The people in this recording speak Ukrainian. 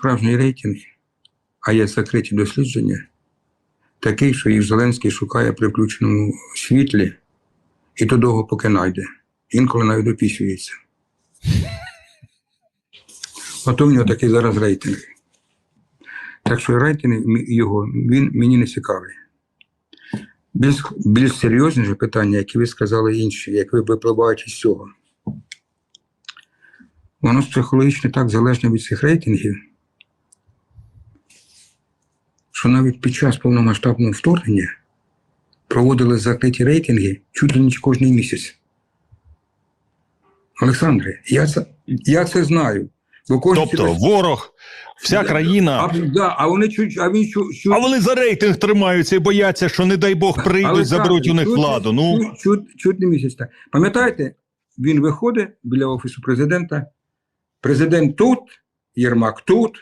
справжній рейтинг, а є закриті дослідження, такий, що їх Зеленський шукає при включеному світлі, і то довго поки найде. Інколи навіть допісюється. Ото в нього такий зараз рейтинг. Так що рейтинг його він мені не цікавий. Більш, більш серйозні ж питання, які ви сказали інші, як ви випливають із цього. Воно психологічно так залежно від цих рейтингів, що навіть під час повномасштабного вторгнення проводили закриті рейтинги чуть ли не кожен місяць. Олександре, я це, я це знаю. Бо кожен Тобто ворог, вся країна. а, да, а вони чуть, а він чуть, чуть, А вони за рейтинг тримаються і бояться, що не дай Бог прийдуть, Але заберуть у них чуть- владу. Ну чуть, чуть, чуть не місяць так. Пам'ятаєте, він виходить біля офісу президента. Президент тут, Єрмак тут,